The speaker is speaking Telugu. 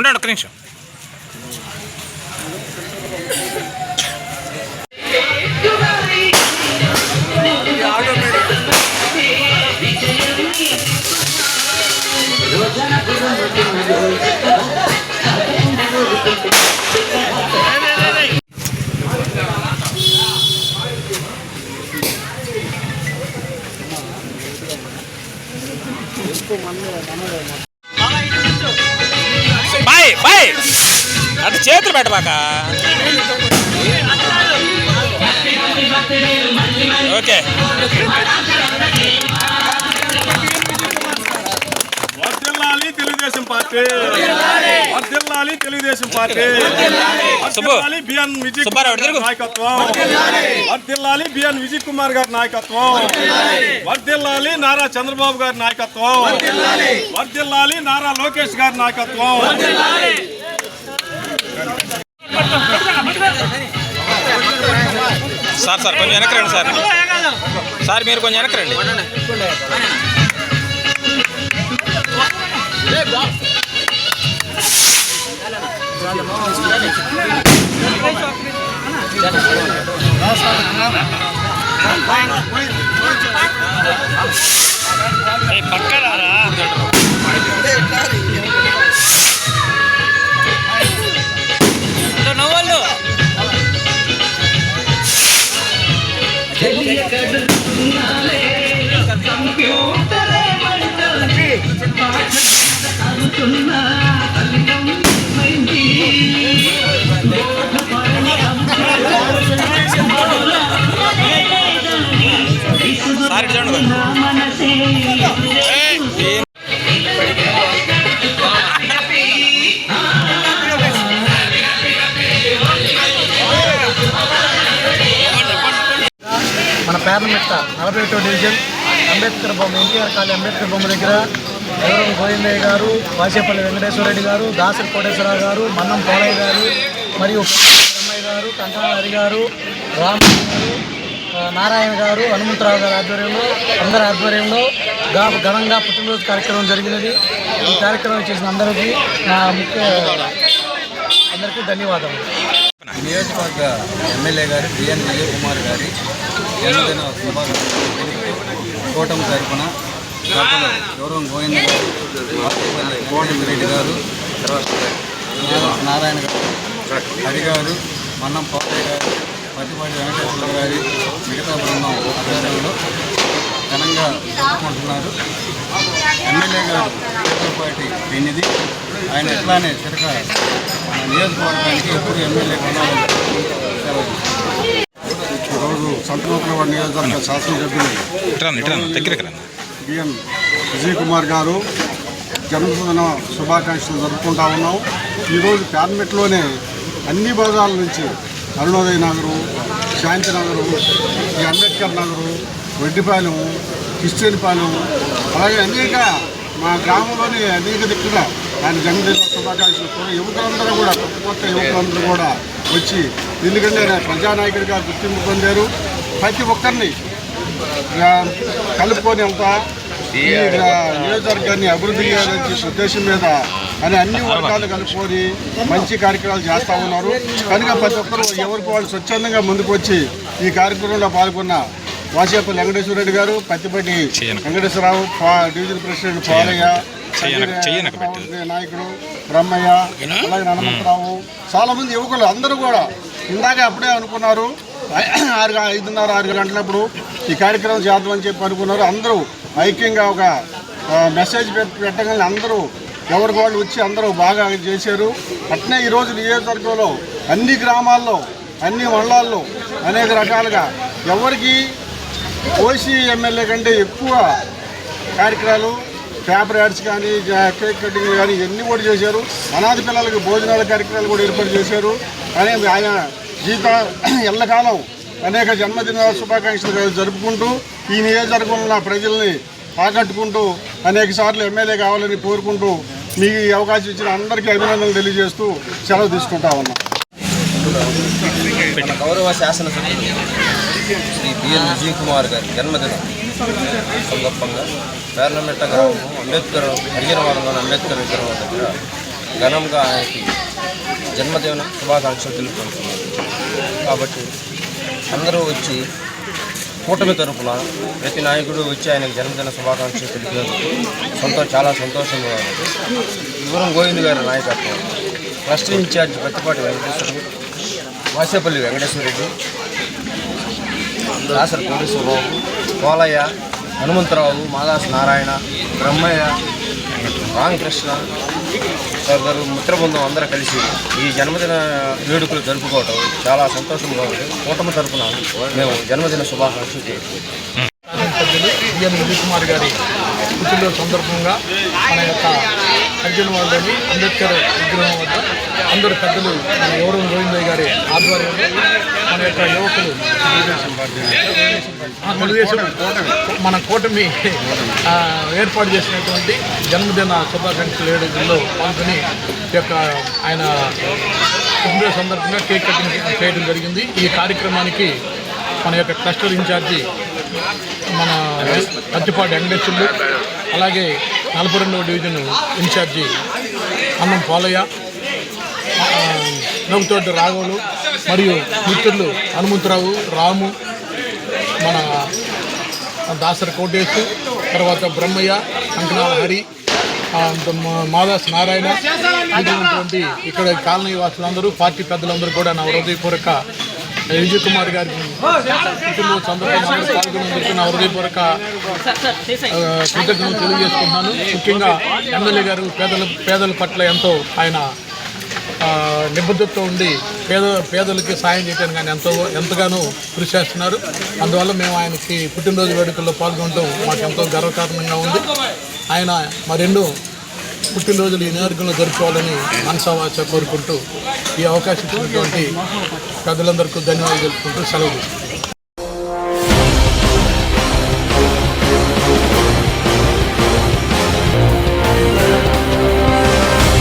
ఉండండి ఒక్క నిమిషం. అటు చేతులు పెట్టబాక. ఓకే. తెలుగుదేశం పార్టీ. వర్ధిల్లాలి తెలుగుదేశం పార్టీ. సుబ్బు. వర్ధిల్లాలి బిఎన్ విజయ్. నాయకత్వం. వర్ధిల్లాలి. బిఎన్ విజయ్ కుమార్ గారి నాయకత్వం. వర్ధిల్లాలి. నారా చంద్రబాబు గారి నాయకత్వం. వర్ధిల్లాలి. నారా లోకేష్ గారి నాయకత్వం. సార్ సార్ కొంచెం వెనక రండి సార్. సార్ మీరు కొంచెం వెనక రండి సార్ మన పేర్లమెట్ట నలభై ఒకటో డివిజన్ అంబేద్కర్ బొమ్మ ఎన్టీఆర్ కాలే అంబేద్కర్ బొమ్మ దగ్గర ఎవరం గోవిందయ్య గారు వాసేపల్లి వెంకటేశ్వర రెడ్డి గారు దాసరి కోటేశ్వరరావు గారు మన్నం పోలయ్య గారు మరియు బ్రహ్మయ్య గారు కంకణ హరి గారు రామ్ గారు నారాయణ గారు హనుమంతరావు గారి ఆధ్వర్యంలో అందరి ఆధ్వర్యంలో గా ఘనంగా పుట్టినరోజు కార్యక్రమం జరిగినది. ఈ కార్యక్రమం చేసిన అందరికీ నా ముఖ్య అందరికీ ధన్యవాదాలు నియోజకవర్గ ఎమ్మెల్యే గారు బిఎన్ విజయ్ కుమార్ గారి జన్మదిన శుభాకాంక్షలు కూటమి తరఫున గౌరవం గోవింద గారు కోటమి రెడ్డి గారు తర్వాత నారాయణ గారు హరి గారు మన్నం పోతయ్య గారు పత్తిపాటి వెంకటేశ్వర గారి మిగతా బృందం ఆధ్వర్యంలో ఘనంగా జరుపుకుంటున్నారు ఎమ్మెల్యే గారు పేదలపాటి పెన్నిది ఆయన ఎట్లానే చిరక నియోజకవర్గానికి ఎప్పుడు ఎమ్మెల్యే కొనాలని ఈరోజు సంతనూతల నియోజకవర్గ శాసనసభ్యులు బిఎన్ విజయ్ కుమార్ గారు జన్మదిన శుభాకాంక్షలు జరుపుకుంటా ఉన్నాం. ఈరోజు క్యాబినెట్లోనే అన్ని భాగాల నుంచి అరుణోదయ నగరు శాంతి నగరు ఈ అంబేద్కర్ నగరు వెడ్డిపాలెం క్రిస్టియన్పాలెం అలాగే అనేక మా గ్రామంలోని అనేక దిక్కుల ఆయన జన్మదిన శుభాకాంక్షలు కూడా యువకులందరూ కూడా కొత్త కొత్త యువకులందరూ కూడా వచ్చి ఎందుకంటే ఆయన ప్రజానాయకుడిగా గుర్తింపు పొందారు. ప్రతి ఒక్కరిని కలుపుకొని అంతా ఈ నియోజకవర్గాన్ని అభివృద్ధి చేయాలని చెప్పి ఉద్దేశం మీద అని అన్ని వర్గాలు కలుపుకొని మంచి కార్యక్రమాలు చేస్తూ ఉన్నారు. కనుక ప్రతి ఒక్కరు ఎవరికి వాళ్ళు స్వచ్ఛందంగా ముందుకు వచ్చి ఈ కార్యక్రమంలో పాల్గొన్న వాసేపల్లి వెంకటేశ్వర రెడ్డి గారు పత్తిపట్టి. వెంకటేశ్వరరావు డివిజన్ ప్రెసిడెంట్ పాలయ్య నాయకుడు బ్రహ్మయ్య అలాగే హనుమంతరావు చాలా మంది యువకులు అందరూ కూడా ఇందాక అప్పుడే అనుకున్నారు. ఆరు ఐదున్నర ఆరు గంటలప్పుడు ఈ కార్యక్రమం చేద్దామని చెప్పి అనుకున్నారు. అందరూ ఐక్యంగా ఒక మెసేజ్ పెట్- పెట్టగానే అందరూ ఎవరికి వాళ్ళు వచ్చి అందరూ బాగా చేశారు. అట్నే ఈరోజు నియోజకవర్గంలో అన్ని గ్రామాల్లో అన్ని మండలాల్లో అనేక రకాలుగా ఎవరికి ఓసీ ఎమ్మెల్యే కంటే ఎక్కువ కార్యక్రమాలు పేపర్ యాడ్స్ కానీ కేక్ కటింగ్ కానీ ఇవన్నీ కూడా చేశారు. అనాథ పిల్లలకి భోజనాల కార్యక్రమాలు కూడా ఏర్పాటు చేశారు. కానీ ఆయన జీత ఎల్లకాలం అనేక జన్మదిన శుభాకాంక్షలు జరుపుకుంటూ ఈ నియోజకవర్గంలో ప్రజల్ని ఆకట్టుకుంటూ అనేక సార్లు ఎమ్మెల్యే కావాలని కోరుకుంటూ మీకు ఈ అవకాశం ఇచ్చిన అందరికీ అభినందనలు తెలియజేస్తూ సెలవు తీసుకుంటా ఉన్నాం. మన గౌరవ శాసనసభ్యులు శ్రీ బిఎన్ విజయ్ కుమార్ గారి జన్మదినం సందర్భంగా పేర్లమెట్ట గ్రామం అంబేద్కర్ హరియనవరంలో అంబేద్కర్ విగ్రహం దగ్గర ఘనంగా ఆయనకి జన్మదిన శుభాకాంక్షలు తెలుపుకుంటున్నారు కాబట్టి అందరూ వచ్చి కూటమి తరపున ప్రతి నాయకుడు వచ్చి ఆయనకు జన్మదిన శుభాకాంక్షలు తెలిపినందుకు సంతో చాలా సంతోషంగా ఉంది. వివరం గోవింద్ గారి నాయకత్వం. ట్రస్ట్ ఇన్ఛార్జ్ పత్తిపాటి వెంకటేశ్వరుడు వాసేపల్లి వెంకటేశ్వర దాసరి కోటేశ్వరరావు కోలయ్య హనుమంతరావు మాదాస్ నారాయణ బ్రహ్మయ్య రామకృష్ణ తదితరు మిత్రబృందం అందరూ కలిసి ఈ జన్మదిన వేడుకలు జరుపుకోవటం చాలా సంతోషంగా ఉంది. కూటమి తరపున మేము జన్మదిన శుభాకాంక్షలు తెలుపుకుంటాం సభ్యులు కుమార్ గారి పుట్టినరోజు సందర్భంగా మన యొక్క అర్జునవాడలోని అంబేద్కర్ విగ్రహం వద్ద అందరు పెద్దలు మన గౌరవం గోవిందయ్య గారి ఆధ్వర్యంలో మన యొక్క యువకులు తెలుగుదేశం మన కూటమి ఏర్పాటు చేసినటువంటి జన్మదిన శుభాకాంక్షలు వేడుకల్లో పాల్గొని యొక్క ఆయన పుట్టినరోజు సందర్భంగా కేక్ కటింగ్ చేయడం జరిగింది. ఈ కార్యక్రమానికి మన యొక్క క్లస్టర్ ఇన్ఛార్జి మన పత్తిపాటి వెంకటేశ్వరుడు అలాగే నలభై రెండవ డివిజన్ ఇన్ఛార్జి అన్నం పాలయ్య నమ్ముతోటి నవ్వుతోటి రాఘవులు మరియు మిత్రులు హనుమంతరావు రాము మన దాసరి కోటేశు తర్వాత బ్రహ్మయ్య కంకనాల హరి మాదాస్ నారాయణ మిగిలినటువంటి ఇక్కడ కాలనీ వాసులందరూ పార్టీ పెద్దలందరూ కూడా నా హృదయపూర్వక విజయ్ కుమార్ గారికి పుట్టినరోజు సందర్భంగా అందరూ నా హృదయపూర్వక కృతజ్ఞతలు తెలియజేసుకుంటున్నాను. ముఖ్యంగా ఎమ్మెల్యే గారు పేదల పేదల పట్ల ఎంతో ఆయన నిబద్ధతతో ఉండి పేద పేదలకి సాయం చేయడానికి ఆయన ఎంతో ఎంతగానో కృషి చేస్తున్నారు. అందువల్ల మేము ఆయనకి పుట్టినరోజు వేడుకల్లో పాల్గొనడం మాకు ఎంతో గర్వకారణంగా ఉంది. ఆయన మరెన్నో పుట్టినరోజులు ఈ నియోజకవర్గంలో జరుపుకోవాలని మనసావాచ కోరుకుంటూ ఈ అవకాశం ఇచ్చినటువంటి పెద్దలందరికీ ధన్యవాదాలు తెలుపుకుంటూ సెలవు